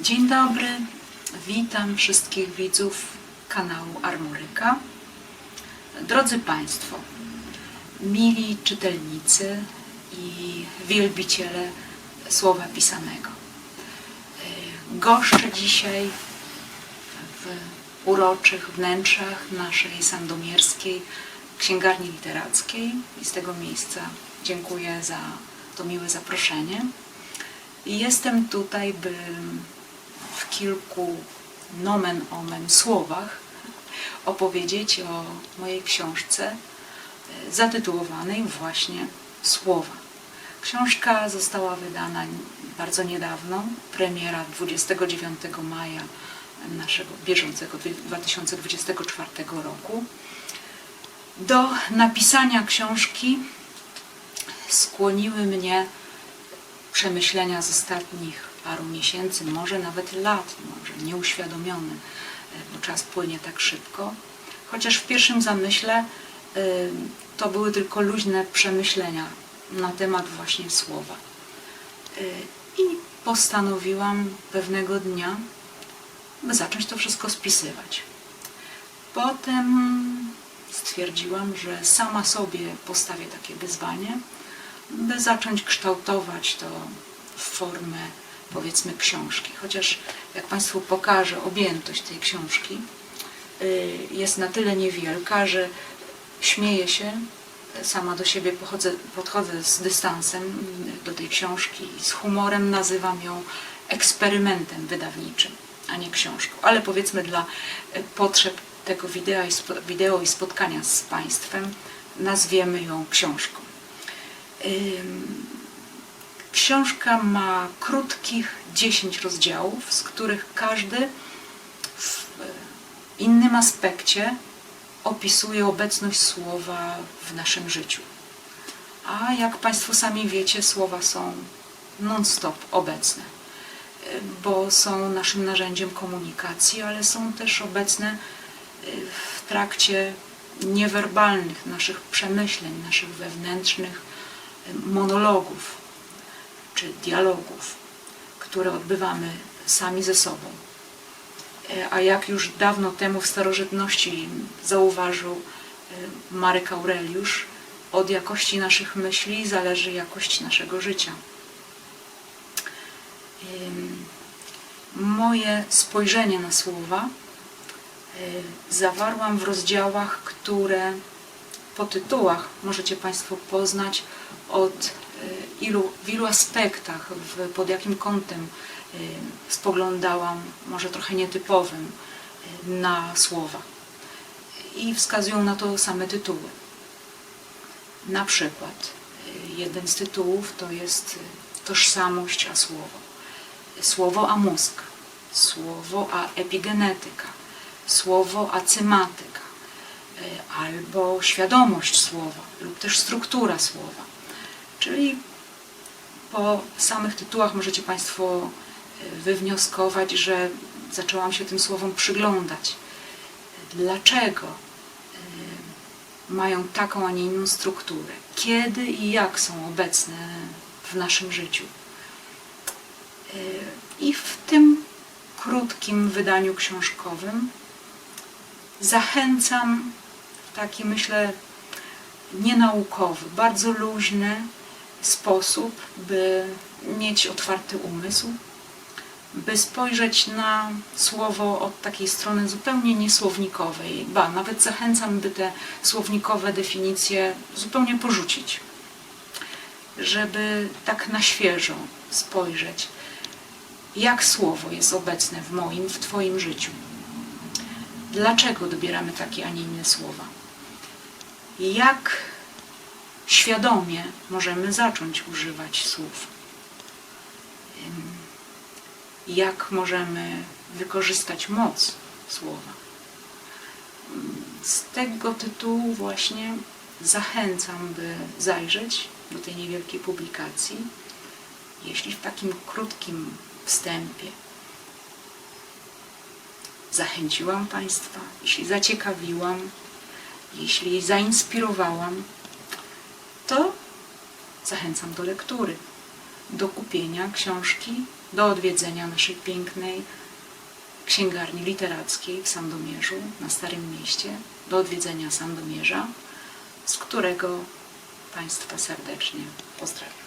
Dzień dobry, witam wszystkich widzów kanału Armoryka. Drodzy Państwo, mili czytelnicy i wielbiciele słowa pisanego. Goszczę dzisiaj w uroczych wnętrzach naszej sandomierskiej księgarni literackiej i z tego miejsca dziękuję za to miłe zaproszenie. I jestem tutaj, by w kilku nomen omen słowach opowiedzieć o mojej książce e, zatytułowanej właśnie Słowa. Książka została wydana bardzo niedawno, premiera 29 maja naszego bieżącego 2024 roku. Do napisania książki skłoniły mnie przemyślenia z ostatnich paru miesięcy, może nawet lat, może nieuświadomione, e, bo czas płynie tak szybko. Chociaż w pierwszym zamyśle y, to były tylko luźne przemyślenia na temat właśnie słowa. Y, I postanowiłam pewnego dnia, by zacząć to wszystko spisywać. Potem stwierdziłam, że sama sobie postawię takie wyzwanie, by zacząć kształtować to w formę powiedzmy książki. Chociaż jak Państwu pokażę objętość tej książki y, jest na tyle niewielka, że śmieję się, sama do siebie pochodzę, podchodzę z dystansem do tej książki i z humorem nazywam ją eksperymentem wydawniczym, a nie książką. Ale powiedzmy dla y, potrzeb tego wideo i, spo- wideo i spotkania z Państwem nazwiemy ją książką. Książka ma krótkich 10 rozdziałów, z których każdy w e, innym aspekcie opisuje obecność słowa w naszym życiu. A jak Państwo sami wiecie, słowa są non-stop obecne, e, bo są naszym narzędziem komunikacji, ale są też obecne e, w trakcie niewerbalnych naszych przemyśleń, naszych wewnętrznych monologów czy dialogów, które odbywamy sami ze sobą. E, A jak już dawno temu w starożytności zauważył e, Marek Aureliusz, od jakości naszych myśli zależy jakość naszego życia. Moje spojrzenie na słowa y, zawarłam w rozdziałach, które po tytułach możecie Państwo poznać od ilu, w ilu aspektach, w, pod jakim kątem y, spoglądałam, może trochę nietypowym, y, na słowa. I wskazują na to same tytuły. Na przykład y, jeden z tytułów to jest y, tożsamość a słowo. Słowo a mózg, słowo a epigenetyka, słowo a cymatyka, y, albo świadomość słowa lub też struktura słowa. Czyli po samych tytułach możecie Państwo y, wywnioskować, że zaczęłam się tym słowom przyglądać. Dlaczego y, mają taką, a nie inną strukturę? Kiedy i jak są obecne w naszym życiu? Y, I w tym krótkim wydaniu książkowym zachęcam w taki, myślę, nienaukowy, bardzo luźny sposób, by mieć otwarty umysł, by spojrzeć na słowo od takiej strony zupełnie niesłownikowej. Ba, nawet zachęcam, by te słownikowe definicje zupełnie porzucić, żeby tak na świeżo spojrzeć, jak słowo jest obecne w moim, w Twoim życiu. Dlaczego dobieramy takie, a nie inne słowa? Jak świadomie możemy zacząć używać słów? Jak możemy wykorzystać moc słowa? Z tego tytułu właśnie zachęcam, by zajrzeć do tej niewielkiej publikacji. Jeśli w takim krótkim wstępie zachęciłam Państwa, jeśli zaciekawiłam, jeśli zainspirowałam, to zachęcam do lektury, do kupienia książki do odwiedzenia naszej pięknej księgarni literackiej w Sandomierzu, na Starym Mieście, do odwiedzenia Sandomierza, z którego Państwa serdecznie pozdrawiam.